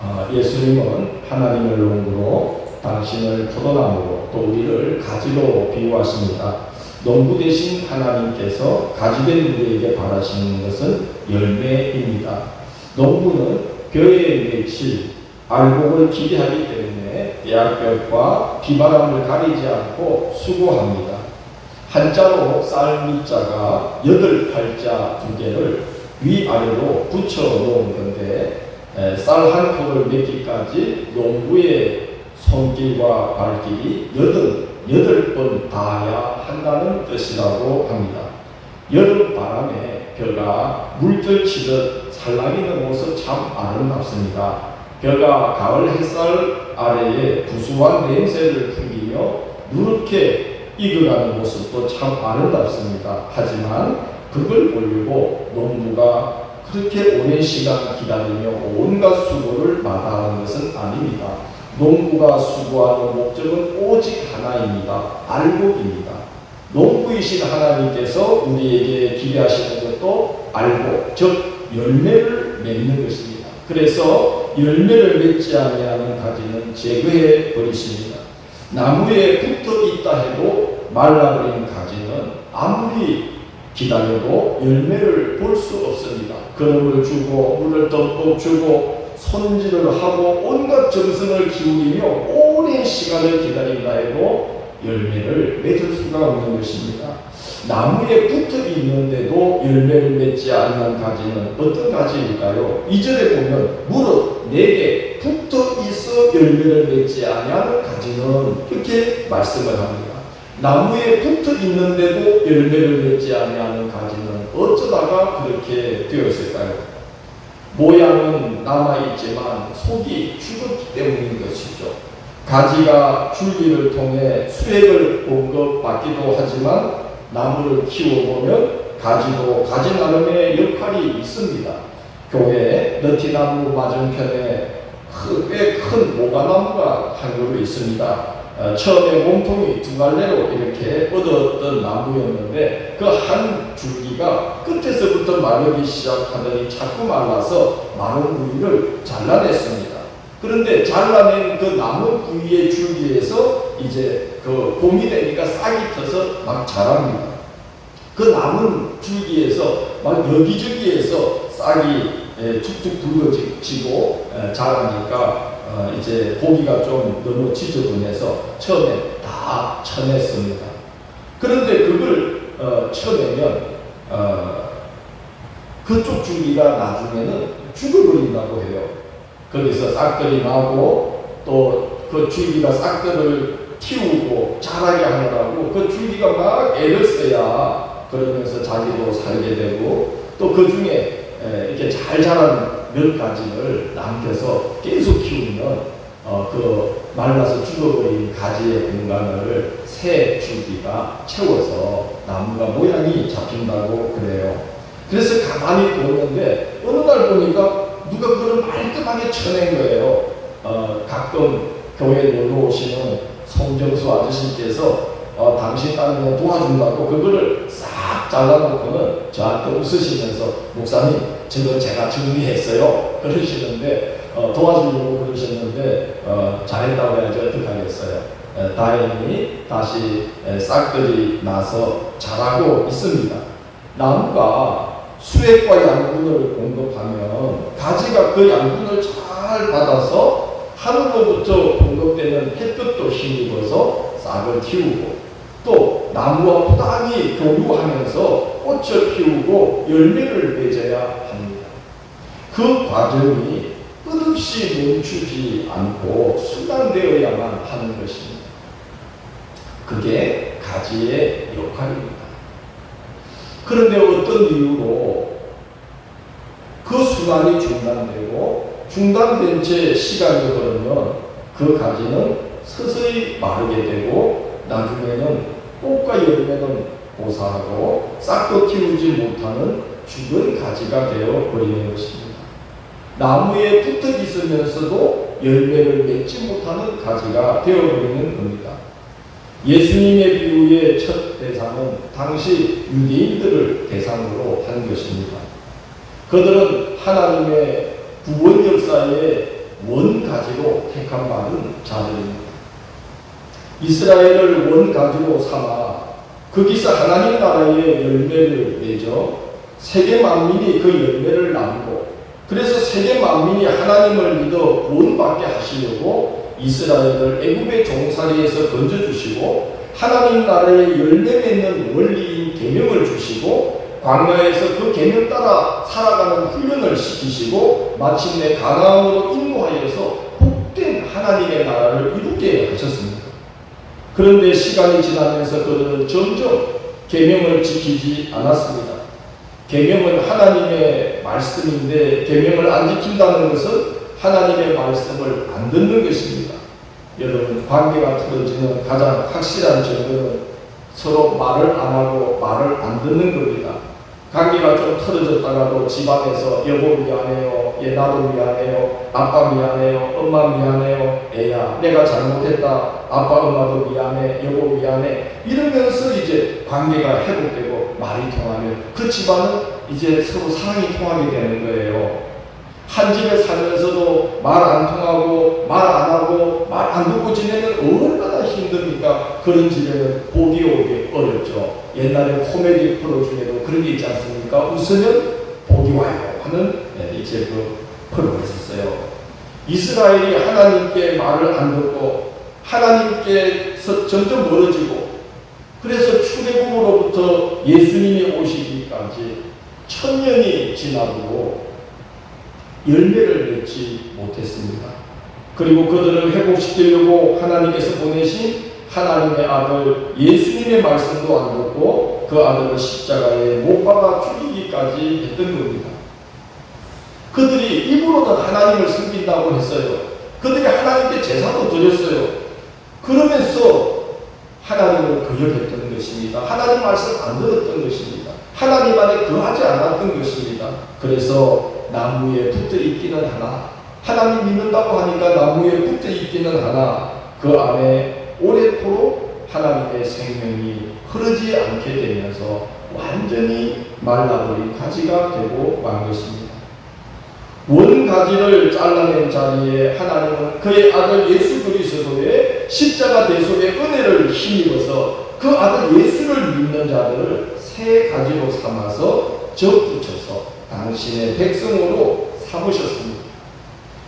어, 예수님은 하나님을 농부로 당신을 포도나무로 또 우리를 가지로 비유하십니다. 농부 대신 하나님께서 가지된 우리에게 바라시는 것은 열매입니다. 농부는 벼에 맺힐 알곡을 기대하기 때문에 대학볕과 비바람을 가리지 않고 수고합니다. 한자로 쌀 밑자가 여덟 팔자 두 개를 위아래로 붙여 놓은 건데 쌀한 톨을 맺기까지 농부의 손길과 발길이 여덟 여덟 번 닿아야 한다는 뜻이라고 합니다. 여름 바람에 벼가 물결치듯 살랑이는 모습 참 아름답습니다. 벼가 가을 햇살 아래에 구수한 냄새를 풍기며 누렇게 익어가는 모습도 참 아름답습니다. 하지만 그걸 보려고 농부가 그렇게 오랜 시간 기다리며 온갖 수고를 마다하는 것은 아닙니다. 농부가 수고하는 목적은 오직 하나입니다. 알곡입니다. 농부이신 하나님께서 우리에게 기대하시는 것도 알곡, 즉 열매를 맺는 것입니다. 그래서 열매를 맺지 아니하는 가지는 제거해 버리십니다. 나무에 붙어 있다 해도 말라버린 가지는 아무리 기다려도 열매를 볼 수 없습니다. 그름을 주고 물을 듬뿍 주고 손질을 하고 온갖 정성을 기울이며 오랜 시간을 기다린다 해도 열매를 맺을 수가 없는 것입니다. 나무에 붙어 있는데도 열매를 맺지 않는 가지는 어떤 가지일까요? 이절에 보면 무릇 내게 붙어 있어 열매를 맺지 아니하는 가지는 이렇게 말씀을 합니다. 나무에 붙어 있는데도 열매를 맺지 아니하는 가지는 어쩌다가 그렇게 되었을까요? 모양은 남아있지만 속이 죽었기 때문인 것이죠. 가지가 줄기를 통해 수액을 공급받기도 하지만 나무를 키워보면 가지도 가지 나름의 역할이 있습니다. 교회 너티나무 맞은편에 꽤 큰 모가나무가 한 그루 있습니다. 어, 처음에 몸통이 두 갈래로 이렇게 얻었던 나무였는데 그 한 줄기가 끝에서부터 마르기 시작하더니 자꾸 말라서 마른 부위를 잘라냈습니다. 그런데 잘라낸 그 나무 부위의 줄기에서 이제 그 봄이 되니까 싹이 터서 막 자랍니다. 그 남은 줄기에서 막 여기저기에서 싹이 예, 툭툭 불거지고 예, 자라니까 어, 이제 고기가 좀 너무 지저분해서 처음에 다 쳐냈습니다. 그런데 그걸 어, 쳐내면 어, 그쪽 줄기가 나중에는 죽어버린다고 해요. 거기서 싹들이 나고 또 그 줄기가 싹들을 틔우고 자라게 하느라고 그 줄기가 막 애를 써야 그러면서 자기도 살게 되고 또 그 중에 에, 이렇게 잘 자란 몇 가지를 남겨서 계속 키우면 어, 그 말라서 죽어버린 가지의 공간을 새 줄기가 채워서 나무가 모양이 잡힌다고 그래요. 그래서 가만히 보는데 어느 날 보니까 누가 그걸 말끔하게 쳐낸 거예요. 어, 가끔 교회 놀러 오시는 송정수 아저씨께서 어, 당신 따님을 도와준다고 그거를 싹 잘라놓고는 저한테 웃으시면서 목사님 저거 제가 정리했어요. 그러시는데 어, 도와주려고 그러셨는데 어, 잘했다고 해야지 어떡하겠어요. 에, 다행히 다시 에, 싹들이 나서 자라고 있습니다. 나무가 수액과 양분을 공급하면 가지가 그 양분을 잘 받아서 하늘로부터 공급되는 햇볕도 힘입어서 싹을 틔우고 또 나무와 부당히 교류하면서 꽃을 피우고 열매를 맺어야 합니다. 그 과정이 끝없이 멈추지 않고 순간되어야만 하는 것입니다. 그게 가지의 역할입니다. 그런데 어떤 이유로 그 순간이 중단되고 중단된 채 시간이 흐르면 그 가지는 서서히 마르게 되고 열매는 고사하고 싹도 키우지 못하는 죽은 가지가 되어 버리는 것입니다. 나무에 붙어 있으면서도 열매를 맺지 못하는 가지가 되어 버리는 겁니다. 예수님의 비유의 첫 대상은 당시 유대인들을 대상으로 한 것입니다. 그들은 하나님의 구원 역사에 원가지로 택한 바는 자들입니다. 이스라엘을 원가지로 삼아 거기서 하나님 나라의 열매를 맺어 세계 만민이 그 열매를 나누고 그래서 세계 만민이 하나님을 믿어 구원받게 하시려고 이스라엘을 애굽의 종살이에서 건져주시고 하나님 나라의 열매 맺는 원리인 계명을 주시고 광야에서 그 계명 따라 살아가는 훈련을 시키시고 마침내 가나안으로 인도하여서 복된 하나님의 나라를. 그런데 시간이 지나면서 그들은 점점 계명을 지키지 않았습니다. 계명은 하나님의 말씀인데 계명을 안 지킨다는 것은 하나님의 말씀을 안 듣는 것입니다. 여러분 관계가 틀어지는 가장 확실한 증거는 서로 말을 안 하고 말을 안 듣는 겁니다. 관계가 좀 틀어졌다가도 집안에서 여보 미안해요, 얘 나도 미안해요, 아빠 미안해요, 엄마 미안해요, 애야 내가 잘못했다, 아빠 엄마도 미안해, 여보 미안해 이러면서 이제 관계가 회복되고 말이 통하면 그 집안은 이제 서로 사랑이 통하게 되는 거예요. 한 집에 살면서도 말 안 통하고 말 안 하고 말 안 듣고 지내면 얼마나 힘듭니까? 그런 집에는 복이 오기 어렵죠. 옛날에 코미디 프로 중에도 그런 게 있지 않습니까? 웃으면 복이 와요 하는 네, 이제 그 프로가 있었어요. 이스라엘이 하나님께 말을 안 듣고 하나님께서 점점 멀어지고 그래서 출애굽으로부터 예수님이 오시기까지 천년이 지나도 열매를 맺지 못했습니다. 그리고 그들을 회복시키려고 하나님께서 보내신 하나님의 아들 예수님의 말씀도 안 듣고 그 아들을 십자가에 못 박아 죽이기까지 했던 겁니다. 그들이 입으로는 하나님을 섬긴다고 했어요. 그들이 하나님께 제사도 드렸어요. 그러면서 하나님을 거역했던 것입니다. 하나님 말씀 안 들었던 것입니다. 하나님 안에 거하지 않았던 것입니다. 그래서 나무에 붙어 있기는 하나 하나님 믿는다고 하니까 나무에 붙어 있기는 하나 그 안에 오래도록 하나님의 생명이 흐르지 않게 되면서 완전히 말라버린 가지가 되고 만 것입니다. 원가지를 잘라낸 자리에 하나님은 그의 아들 예수 그리스도의 십자가 대속의 은혜를 힘입어서 그 아들 예수를 믿는 자들을 세 가지로 삼아서 접붙여서 당신의 백성으로 삼으셨습니다.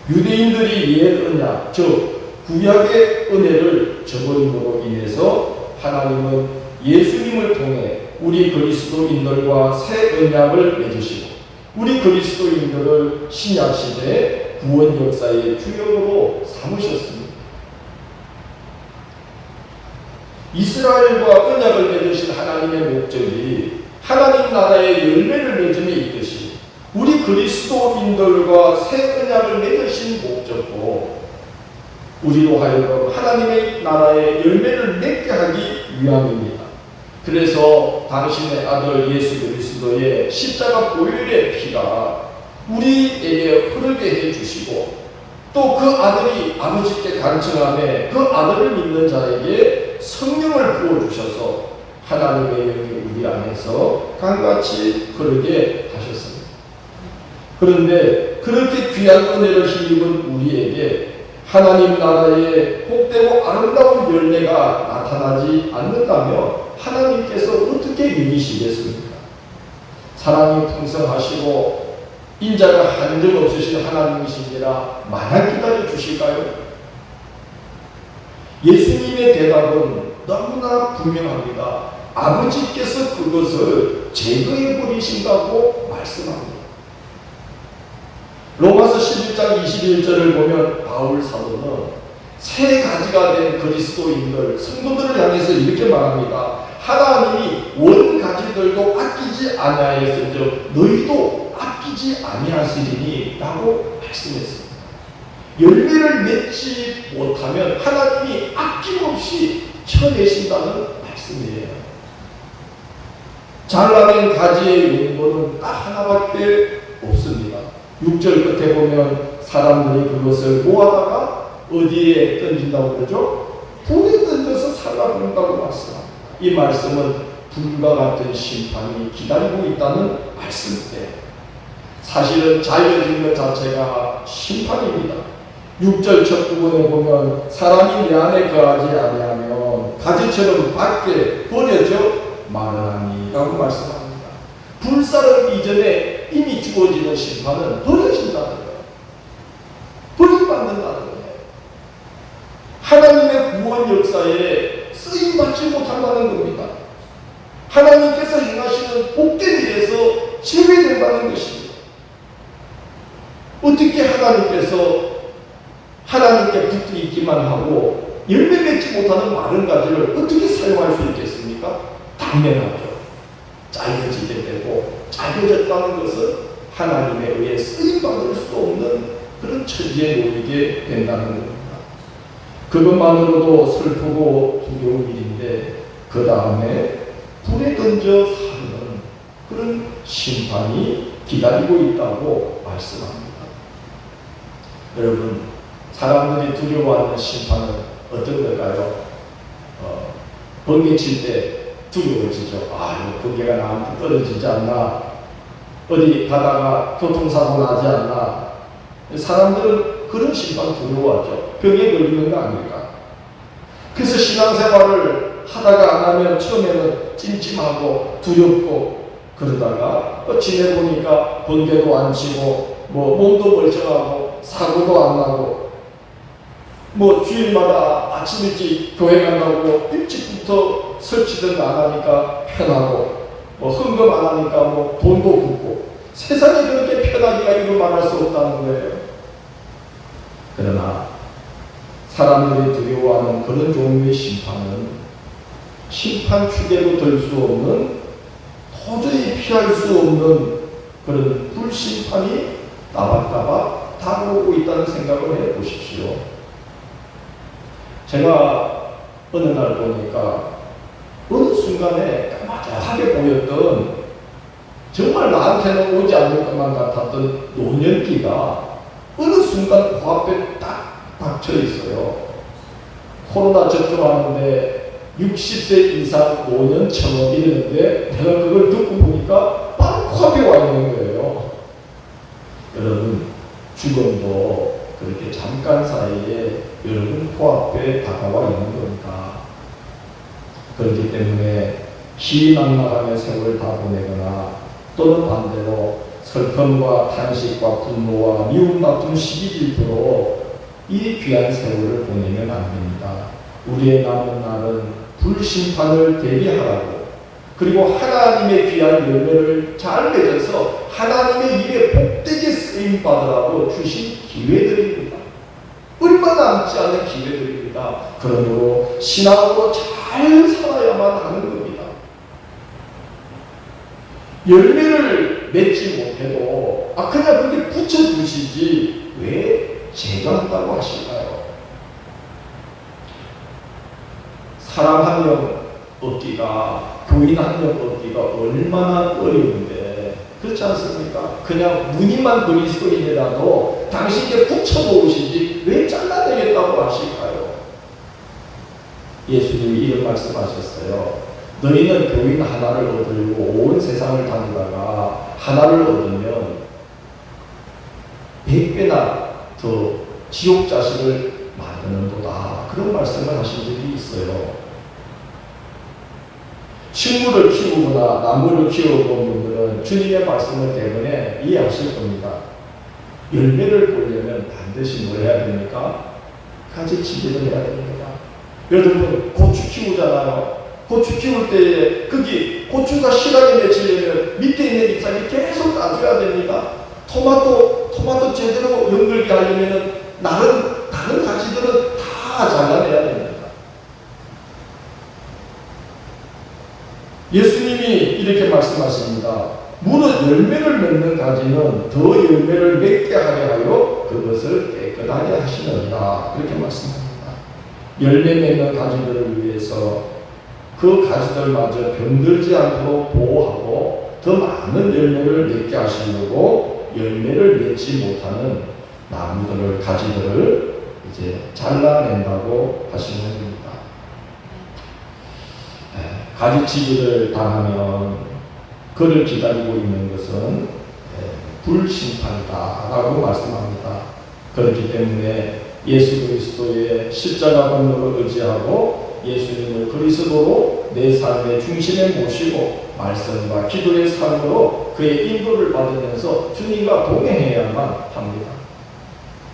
유대인들이 옛 언약, 즉 구약의 은혜를 저버림으로 인해서 하나님은 예수님을 통해 우리 그리스도인들과 새 언약을 맺으시고 우리 그리스도인들을 신약 시대의 구원 역사의 주역으로 삼으셨습니다. 이스라엘과 언약을 맺으신 하나님의 목적이 하나님 나라의 열매를 맺음에 있듯이 우리 그리스도인들과 새 언약을 맺으신 목적도 우리로 하여금 하나님의 나라의 열매를 맺게 하기 위함입니다. 그래서 당신의 아들 예수 그리스도의 십자가 보혈의 피가 우리에게 흐르게 해 주시고 또 그 아들이 아버지께 간청함에 그 아들을 믿는 자에게 성령을 부어 주셔서 하나님의 영이 우리 안에서 강같이 흐르게 하셨습니다. 그런데 그렇게 귀한 은혜를 힘입은 우리에게 하나님 나라의 복되고 아름다운 열매가 나타나지 않는다면 하나님께서 어떻게 여기시겠습니까? 사랑이 풍성하시고 인자가 한정 없으신 하나님이시니라 마냥 기다려 주실까요? 예수님의 대답은 너무나 분명합니다. 아버지께서 그것을 제거해 버리신다고 말씀합니다. 로마서 11장 21절을 보면 바울 사도는 세 가지가 된 그리스도인들, 성도들을 향해서 이렇게 말합니다. 하나님이 원 가지들도 아끼지 아니하였은즉 너희도 아끼지 아니하시리니 라고 말씀했습니다. 열매를 맺지 못하면 하나님이 아낌없이 쳐내신다는 말씀이에요. 잘라낸 가지의 용도는 딱 하나밖에 없습니다. 6절 끝에 보면 사람들이 그것을 모아다가 어디에 던진다고 그러죠? 불에 던져서 살라버린다고 말씀합니다. 이 말씀은 불과 같은 심판이 기다리고 있다는 말씀인데 사실은 자연인 것 자체가 심판입니다. 6절 첫 부분에 보면 사람이 내 안에 거하지 아니하면 가지처럼 밖에 버려져 말하니라고 말씀합니다. 불사름 이전에 이미 주어지는 심판은 버려진다는 거예요. 하나님의 구원 역사에 쓰임 받지 못한다는 겁니다. 하나님께서 행하시는 복된 일에서 제외된다는 것입니다. 어떻게 하나님께서 하나님께 붙어 있기만 하고 열매 맺지 못하는 마른 가지를 어떻게 사용할 수 있겠습니까? 당연하죠. 짧아지게 되고 짧아졌다는 것은 하나님에 의해 쓰임받을 수 없는 그런 처지에 놓이게 된다는 겁니다. 그것만으로도 슬프고 두려운 일인데 그 다음에 불에 던져 사는 그런 심판이 기다리고 있다고 말씀합니다. 여러분 사람들이 두려워하는 심판은 어떤 걸까요? 어, 번개 칠 때 두려워지죠. 아, 이거 번개가 나한테 떨어지지 않나? 어디 가다가 교통사고 나지 않나? 사람들은 그런 심판 두려워하죠. 병에 걸리는 거 아닐까? 그래서 신앙생활을 하다가 안 하면 처음에는 찜찜하고 두렵고 그러다가 또 지내보니까 번개도 안 치고 뭐 몸도 멀쩡하고 사고도 안 나고 뭐 주일마다 아침 일찍 교회 간다고 일찍부터 설치든 안 하니까 편하고 뭐 헌금 안 하니까 뭐 돈도 굳고 세상에 그렇게 편하기가 이루 말할 수 없다는 거예요. 그러나 사람들이 두려워하는 그런 종류의 심판은 심판 추계로 될수 없는 도저히 피할 수 없는 그런 불심판이 따박따박 다가오고 있다는 생각을 해 보십시오. 제가 어느 날 보니까 어느 순간에 까마득하게 보였던 정말 나한테는 오지 않을 것만 같았던 노년기가 어느 순간 코앞에 딱 닥쳐 있어요. 코로나 접종하는데 60세 이상 노년 청업이 있는데 내가 그걸 듣고 보니까 바로 코앞에 와 있는 거예요. 여러분, 죽음도 그렇게 잠깐 사이에 여러분 코앞에 다가와 있는 겁니다. 그렇기 때문에 희망나감의 세월을 다 보내거나 또는 반대로 슬픔과 탄식과 분노와 미움 같은 시기 질투로 이 귀한 세월을 보내면 안 됩니다. 우리의 남은 날은 불심판을 대비하라고 그리고 하나님의 귀한 열매를 잘 맺어서 하나님의 일에 복되게 쓰임 받으라고 주신 기회들입니다. 얼마 남지 않은 기회들입니다. 그러므로 신앙으로 잘 살아야만 하는 겁니다. 열매를 맺지 못해도 아 그냥 그렇게 붙여두시지 왜 제거한다고 하실까요? 사람 한 명 얻기가 교인 한 명 얻기가 얼마나 어려운데 그렇지 않습니까? 그냥 무늬만 그리스도인이라도 당신께 붙여놓으시지 왜 잘라내겠다고 하실까요? 예수님이 이런 말씀하셨어요. 너희는 교인 하나를 얻으려고 온 세상을 다니다가 하나를 얻으면 백배나 더 지옥 자식을 만드는도다. 그런 말씀을 하신 적이 있어요. 식물을 키우거나 나무를 키워본 분들은 주님의 말씀을 때문에 이해하실 겁니다. 열매를 보려면 반드시 뭘 해야 됩니까? 가지 치기를 해야 됩니다. 여러분 고추 키우잖아요. 고추 키울 때에 거기 고추가 실하게 맺히려면 밑에 있는 잎사귀 계속 따줘야 됩니다. 토마토 토마토 제대로 연결게 하려면은 다른 다른 가지들은 다 잘라내야 됩니다. 예수님이 이렇게 말씀하십니다. 무릇 열매를 맺는 가지는 더 열매를 맺게 하려 하여 그것을 깨끗하게 하시느니라 그렇게 말씀합니다. 열매 맺는 가지들을 위해서 그 가지들마저 병들지 않도록 보호하고 더 많은 열매를 맺게 하시려고 열매를 맺지 못하는 나무들을 가지들을 이제 잘라낸다고 하시는 겁니다. 예, 가지치기를 당하면 그를 기다리고 있는 것은 예, 불심판이다라고 말씀합니다. 그렇기 때문에 예수 그리스도의 십자가 본능을 의지하고 예수님을 그리스도로 내 삶의 중심에 모시고 말씀과 기도의 삶으로 그의 인도를 받으면서 주님과 동행해야만 합니다.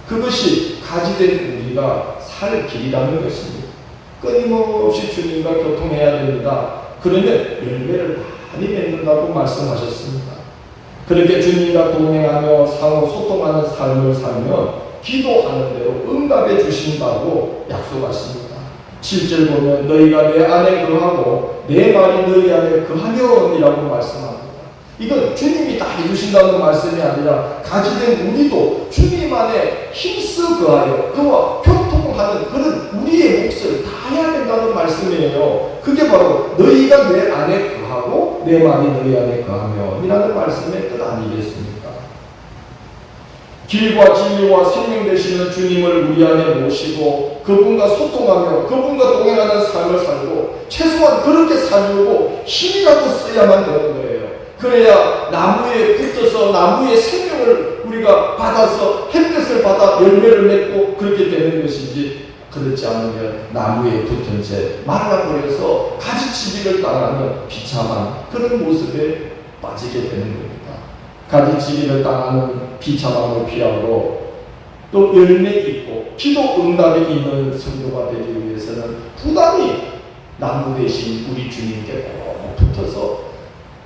그것이 가지된 우리가 살 길이라는 것입니다. 끊임없이 주님과 교통해야 됩니다. 그러면 열매를 많이 맺는다고 말씀하셨습니다. 그렇게 주님과 동행하며 상호 소통하는 삶을 살면 기도하는 대로 응답해 주신다고 약속하십니다. 7절 보면 너희가 내 안에 거하고 내 말이 너희 안에 거하면이라고 말씀합니다. 이건 주님이 다 해주신다는 말씀이 아니라 가지된 우리도 주님 안에 힘써 거하여 그와 교통하는 그런 우리의 몫을 다 해야 된다는 말씀이에요. 그게 바로 너희가 내 안에 거하고 내 말이 너희 안에 거하면이라는 말씀의 뜻 아니겠습니까? 길과 진리와 생명 되시는 주님을 우리 안에 모시고 그분과 소통하며 그분과 동행하는 삶을 살고 최소한 그렇게 살려고 힘이라도 써야만 되는 거예요. 그래야 나무에 붙어서 나무의 생명을 우리가 받아서 햇볕을 받아 열매를 맺고 그렇게 되는 것이지 그렇지 않으면 나무에 붙은 채 말라버려서 가지치기를 당하는 비참한 그런 모습에 빠지게 되는 겁니다. 가지치기를 당하는 비참함을 피하고 또 열매 있고 기도 응답이 있는 성도가 되기 위해서는 부단히 나무 대신 우리 주님께 꼭 붙어서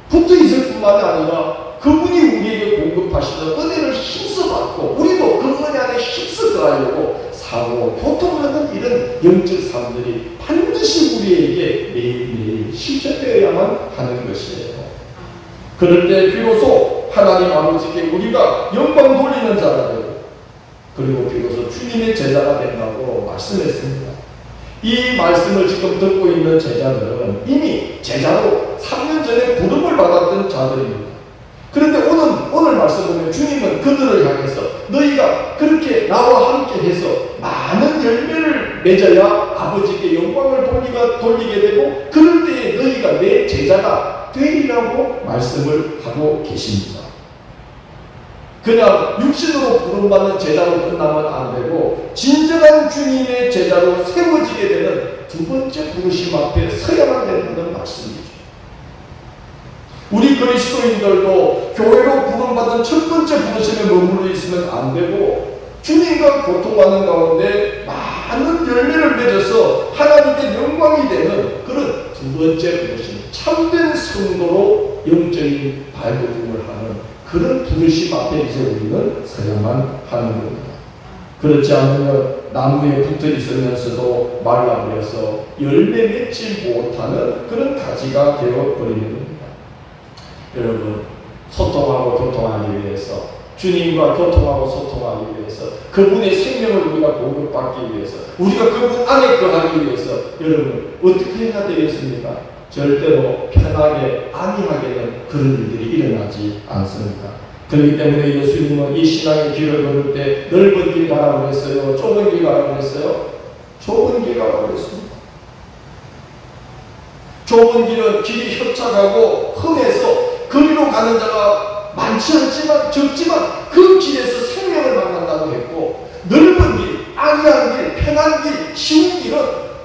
붙어 있을 뿐만이 아니라 그분이 우리에게 공급하시는 은혜를 힘써 받고 우리도 그 은혜 안에 힘써 들어가려고 사고 교통하는 이런 영적 삶들이 반드시 우리에게 매일매일 실천되어야만 하는 것이에요. 그럴 때 비로소 하나님 아버지께 우리가 영광 돌리는 자가 되고 그리고 비로소 주님의 제자가 된다고 말씀했습니다. 이 말씀을 지금 듣고 있는 제자들은 이미 제자로 3년 전에 부름을 받았던 자들입니다. 그런데 오늘, 오늘 말씀 보면 주님은 그들을 향해서 너희가 그렇게 나와 함께 해서 많은 열매를 맺어야 아버지께 영광을 돌리가, 돌리게 되고 그럴 때에 너희가 내 제자가 되리라고 말씀을 하고 계십니다. 그냥 육신으로 부름받는 제자로 끝나면 안 되고 진정한 주님의 제자로 세워지게 되는 두 번째 부르심 앞에 서야만 된다는 말씀이죠. 우리 그리스도인들도 교회로 부름받은 첫 번째 부르심에 머물러 있으면 안 되고 주님과 교통하는 가운데 많은 열매를 맺어서 하나님께 영광이 되는 그런 두 번째 부르심 참된 성도로 영적인 발돋움을 하는 그런 부르심 앞에 이제 우리는 서야만 하는 겁니다. 그렇지 않으면 나무에 붙어 있으면서도 말라버려서 열매 맺지 못하는 그런 가지가 되어버리는 겁니다. 여러분, 소통하고 교통하기 위해서, 주님과 교통하고 소통하기 위해서, 그분의 생명을 우리가 공급받기 위해서, 우리가 그분 안에 거하기 위해서, 여러분, 어떻게 해야 되겠습니까? 절대로 편하게 안이하게는 그런 일들이 일어나지 않습니다. 그렇기 때문에 예수님은 이 신앙의 길을 걸을 때 넓은 길 가라고 했어요? 좁은 길 가라고 했어요? 좁은 길 가라고 했습니다. 좁은 길은 길이 협착하고 험해서 그리로 가는 자가 않지만 적지만 그 길에서 생명을 만난다고 했고 넓은 길, 안이한 길, 편한 길, 쉬운 길은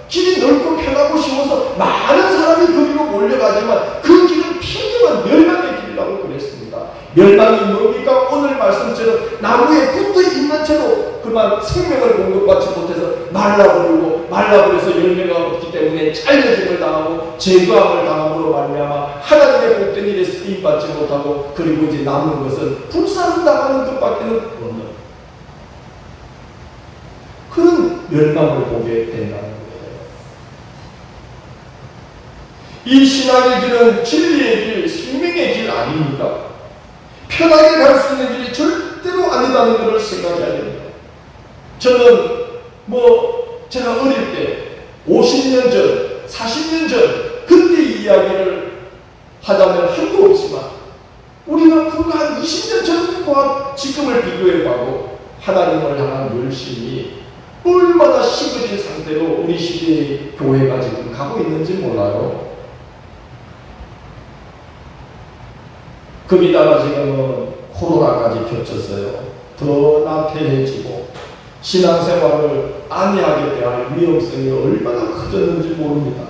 길이 넓고 편하고 쉬워서 많은 사람이 거기로 몰려가지만 그 길은 핑계만 멸망의 길이라고 그랬습니다. 멸망이 뭡니까? 오늘 말씀처럼 나무에 붙어 있는 채로 그만 생명을 공급받지 못해서 말라버리고 말라버려서 열매가 없기 때문에 잘려짐을 당하고 제거함을 당함으로 말미암아 하나님의 복된 일에 쓰임 받지 못하고 그리고 이제 남은 것은 불사를 당하는 것밖에는 없는 그런 멸망을 보게 된다는 거예요. 이 신앙의 길은 진리의 길, 생명의 길 아닙니까? 편하게 있는 길이 절대로 아니다는 것을 생각해야 됩니다. 저는 뭐 제가 어릴 때 50년 전, 40년 전 그때 이야기를 하자면 한도 없지만 우리가 불과 한 20년 전과 지금을 비교해봐도 하나님을 향한 열심이 얼마나 식어진 상태로 우리 시대의 교회가 지금 가고 있는지 몰라요. 거기다가 지금은 코로나까지 겹쳤어요. 더 나태해지고 신앙생활을 안이하게 대할 위험성이 얼마나 커졌는지 모릅니다.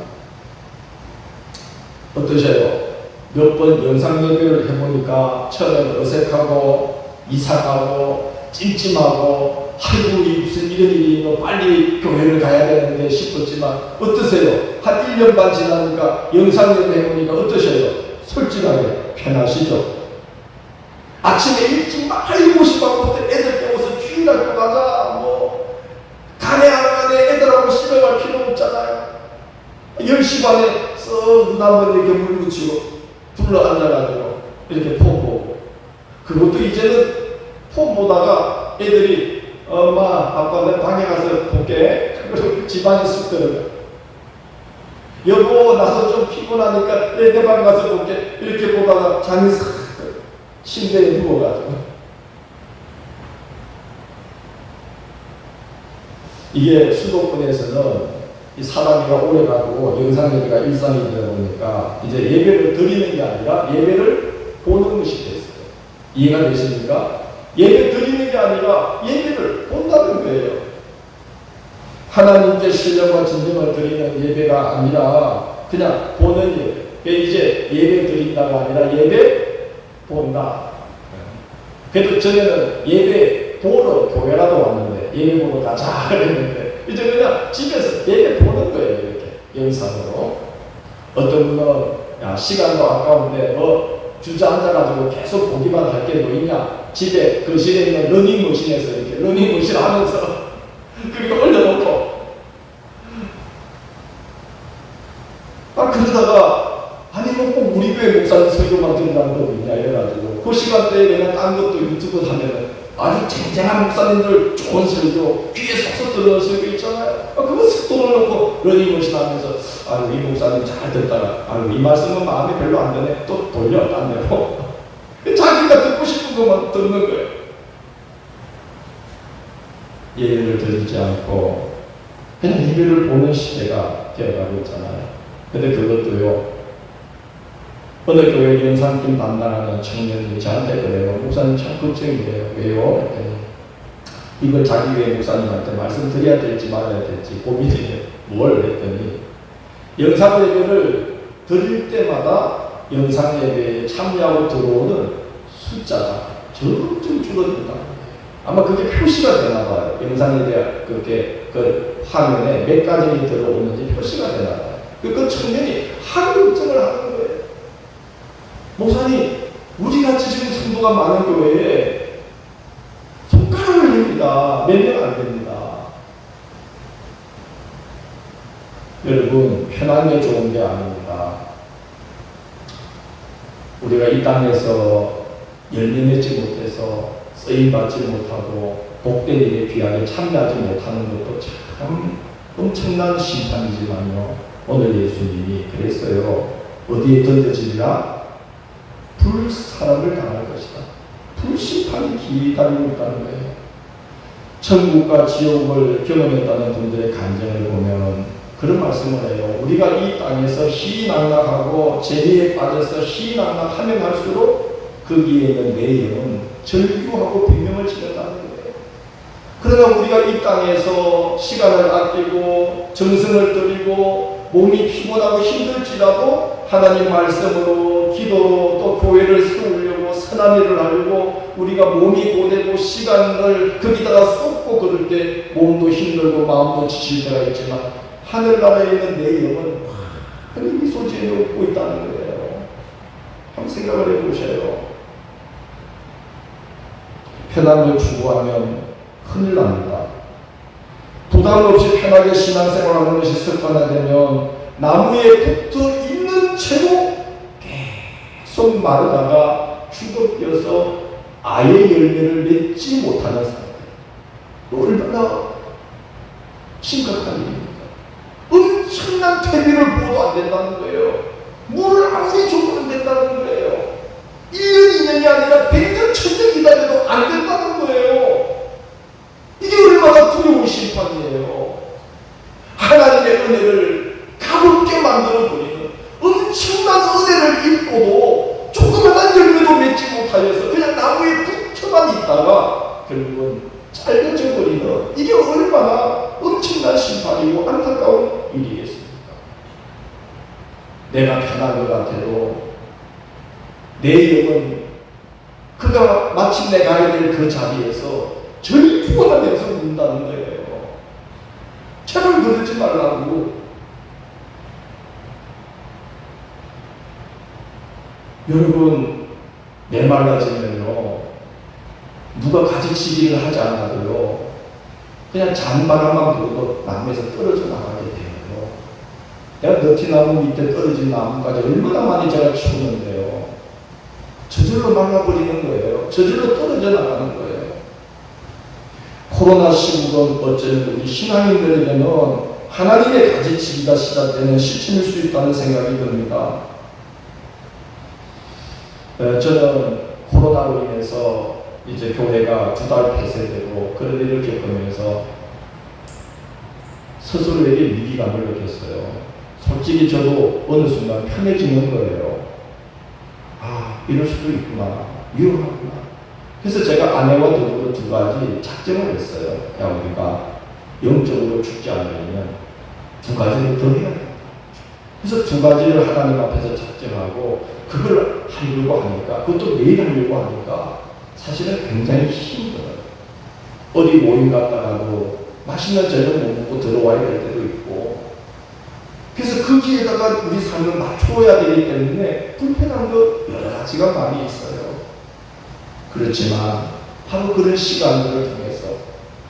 어떠세요? 몇번 영상 예배를 해보니까 처음엔 어색하고 이상하고 찜찜하고 아이고 이 무슨 이런 일이 있노 빨리 교회를 가야 되는데 싶었지만 어떠세요? 한 1년 반 지나니까 영상 예배 해보니까 어떠세요? 솔직하게 편하시죠? 아침에 일찍 막 7시 반부터 애들 깨워서 주일 학교 가자 뭐 가네 안 가네 애들하고 집에 갈 필요 없잖아요. 10시 반에 썩눈 한번 이렇게 물 묻히고 둘러 앉아가지고 이렇게 폼 보고. 그것도 이제는 폼 보다가 애들이 엄마 아빠 내 방에 가서 볼게. 그리고 집안에 쑥 들어가 여보 나도 좀 피곤하니까 내 방 가서 볼게 이렇게 보다가 잠이 싹 침대에 누워가지고 이게 수도권에서는 이 사람이가 오래 가고 영상 예배가 일상이 되다 보니까 이제 예배를 드리는 게 아니라 예배를 보는 것이 됐어요. 이해가 되십니까? 예배 드리는 게 아니라 예배를 본다는 거예요. 하나님께 신령과 진정을 드리는 예배가 아니라 그냥 보는 예배. 이제 예배 드린다가 아니라 예배 본다. 그래도 전에는 예배 보러 교회라도 왔는데 예배 보러 가자 그랬는데 이제 그냥 집에서 예배 보는 거예요 이렇게 영상으로. 어떤 분은 야 시간도 아까운데 뭐 주저앉아가지고 계속 보기만 할 게 뭐 있냐 집에 거실에 있는 러닝머신에서 이렇게 러닝머신 하면서 그렇게 올려놓고 아 그러다가 아니 뭐꼭 우리 교회 목사님 설교만 듣는다는 거 있냐 이래가지고 그 시간대에 그냥 딴 것도 유튜브 쟁쟁한 목사님들 좋은 설교 귀에 쏙쏙 들어오는 설교 있잖아요. 아 그거 쓱 돌아놓고 러닝머신 하면서 아유 이 목사님 잘 듣다가 아유 이 말씀은 마음에 별로 안 드네. 또 돌려 딴 데로 자기가 듣고 싶은 것만 듣는 거예요. 예배를 드리지 않고 그냥 예배를 보는 시대가 되어가고 있잖아요. 근데 그것도요 어느 교회 연상팀 담당하는 청년이 저한테 그래요. 목사님 참 걱정이에요. 왜요? 이걸 자기 교회 목사님한테 말씀드려야 될지 말아야 될지 고민이에요. 뭘? 그랬더니 영상 예배를 드릴 때마다 영상 예배에 참여하고 들어오는 숫자가 점점 줄어든다. 아마 그게 표시가 되나 봐요. 영상 예배 그렇게 그 화면에 몇 가지 들어오는지 표시가 되나 봐요. 그 청년이 하루 거예요. 목사님, 우리 같이 지금 성도가 많은 교회에 손가락을 냅니다. 몇명안 됩니다. 여러분, 편한 게 좋은 게 아닙니다. 우리가 이 땅에서 열매 맺지 못해서 쓰임 받지 못하고 복된 일에 귀하게 참여하지 못하는 것도 참 엄청난 심판이지만요. 오늘 예수님이 그랬어요. 어디에 던져지리라? 불사람을 당할 것이다. 불심판이 기다리고 있다는 거예요. 천국과 지옥을 경험했다는 분들의 간증을 보면 그런 말씀을 해요. 우리가 이 땅에서 희낙낙하고 재미에 빠져서 희낙낙하면 할수록 거기에 있는 내 영은 절규하고 비명을 지른다는 거예요. 그러나 우리가 이 땅에서 시간을 아끼고 정성을 들이고 몸이 피곤하고 힘들지라도 하나님 말씀으로 기도로 또 교회를 세우려고 선한 일을 하려고 우리가 몸이 고되고 시간을 거기다가 쏟고 그럴 때 몸도 힘들고 마음도 지칠 때가 있지만 하늘나라에 있는 내 영은 하늘이 소지에 얻고 있다는 거예요. 한번 생각을 해보세요. 편함을 추구하면 큰일 납니다. 부담 없이 편하게 신앙생활하는 것이 습관화되면 나무에 붙어 있는 채로 계 속 마르다가 죽어뛰어서 아예 열매를 맺지 못하는 상태. 얼마나 심각한 일입니까? 엄청난 퇴비를 부어도 안 된다는 거예요. 물을 아무리 줘도 안 된다는 거예요. 1년, 2년이 아니라 100년, 1000년 기다려도 안 된다는 거예요. 이게 얼마나 두려운 심판이에요. 하나님의 은혜를 하다가 결국은 짧아져 버리는 이게 얼마나 엄청난 심판이고 안타까운 일이겠습니까? 내가 편한 것 같아도 내 영은 그가 마침내 가야 될 그 자리에서 절구하면서 운다는 거예요. 책을 그러지 말라고. 여러분, 메말라지면요. 누가 가지치기를 하지 않아도요, 그냥 잔바람만 불어도 나무에서 떨어져 나가게 돼요. 내가 너티나무 밑에 떨어진 나무까지 얼마나 많이 제가 키우는데요. 저절로 말라버리는 거예요. 저절로 떨어져 나가는 거예요. 코로나 시국은 어쩌면 우리 신앙인들에게는 하나님의 가지치기가 시작되는 시점일 수 있다는 생각이 듭니다. 어, 저는 코로나로 인해서 이제 교회가 두 달 폐쇄되고 그런 일을 겪으면서 스스로에게 위기감을 느꼈어요. 솔직히 저도 어느 순간 편해지는 거예요. 아, 이럴 수도 있구나. 위험하구나. 그래서 제가 아내와 더불어 두 가지 작정을 했어요. 야, 우리가 영적으로 죽지 않으려면 두 가지를 더 해야 된다. 그래서 두 가지를 하나님 앞에서 작정하고 그걸 하려고 하니까 그것도 매일 하려고 하니까 사실은 굉장히 힘들어요. 어디 모임 갔다가도 맛있는 저녁 못 먹고 들어와야 될 때도 있고 그래서 거기에다가 우리 삶을 맞춰야 되기 때문에 불편한 거 여러 가지가 많이 있어요. 그렇지만 바로 그런 시간들을 통해서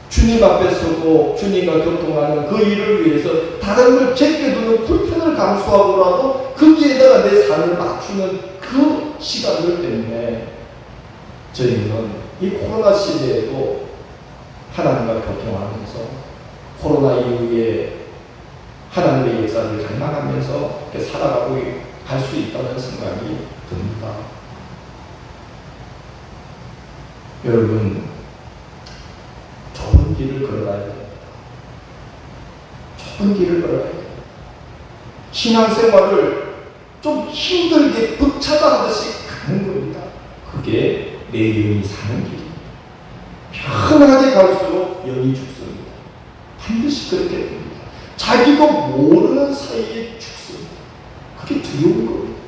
주님 앞에 서고 주님과 교통하는 그 일을 위해서 다른 걸 제껴두는 불편을 감수하고라도 거기에다가 내 삶을 맞추는 그 시간들 때문에 저희는 이 코로나 시대에도 하나님과 교통하면서 코로나 이후에 하나님의 역사를 이렇게 살아가고 갈 수 있다는 생각이 듭니다. 여러분, 좋은 길을 걸어가야 됩니다. 좋은 길을 걸어가야 됩니다. 신앙생활을 좀 힘들게 벅차다하듯이 가는 겁니다. 그게 내 영이 사는 길입니다. 편하게 갈수록 영이 죽습니다. 반드시 그렇게 됩니다. 자기도 모르는 사이에 죽습니다. 그게 두려운 겁니다.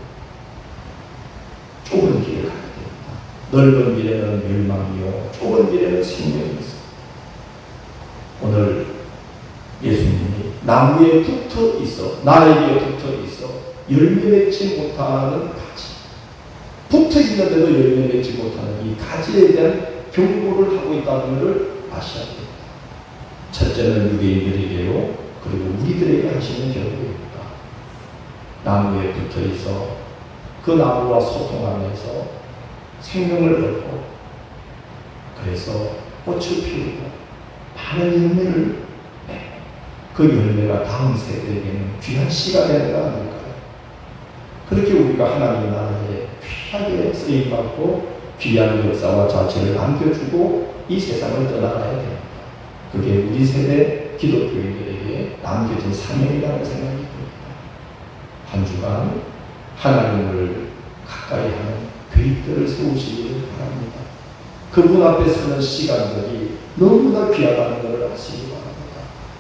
좁은 길을 가야 됩니다. 넓은 길에는 멸망이요, 좁은 길에는 생명이 있습니다. 오늘 예수님이 나무에 붙어 있어, 나에게 붙어 있어, 열매 맺지 못하는. 붙어 있는데도 열매 맺지 못하는 이 가지에 대한 경고를 하고 있다는 것을 아셔야 됩니다. 첫째는 유대인들에게요, 그리고 우리들에게 하시는 경고입니다. 나무에 붙어 있어 그 나무와 소통하면서 생명을 얻고 그래서 꽃을 피우고 많은 열매를 그 열매가 다음 세대에게는 귀한 씨가 되는 거 아닐까요? 그렇게 우리가 하나님 나라에 귀 하게 쓰임받고 귀한 역사와 자체를 남겨주고 이 세상을 떠나가야 됩니다. 그게 우리 세대 기독교인들에게 남겨진 사명이라는 생각이 듭니다. 한 주간 하나님을 가까이 하는 계획들을 세우시기를 바랍니다. 그분 앞에 서는 시간들이 너무나 귀하다는 것을 아시기 바랍니다.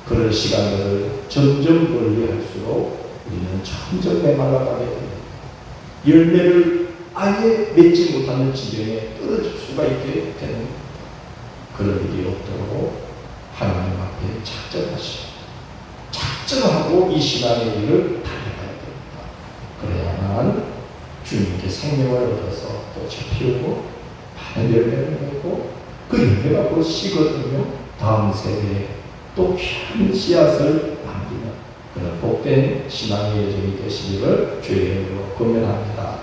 그런 시간들을 점점 멀리 할수록 우리는 점점 메말라가게 됩니다. 열매를 아예 맺지 못하는 지경에 떨어질 수가 있게 되는. 그런 일이 없도록 하나님 앞에 작정하시고 작정하고 이 신앙의 일을 달려가야 됩니다. 그래야만 주님께 생명을 얻어서 꽃을 피우고 많은 열매를 맺고 그 열매가 곧 씨거든요. 다음 세대에 또 귀한 씨앗을 남기는 그런 복된 신앙의 여정이 되시기를 주의 이름으로 권면합니다.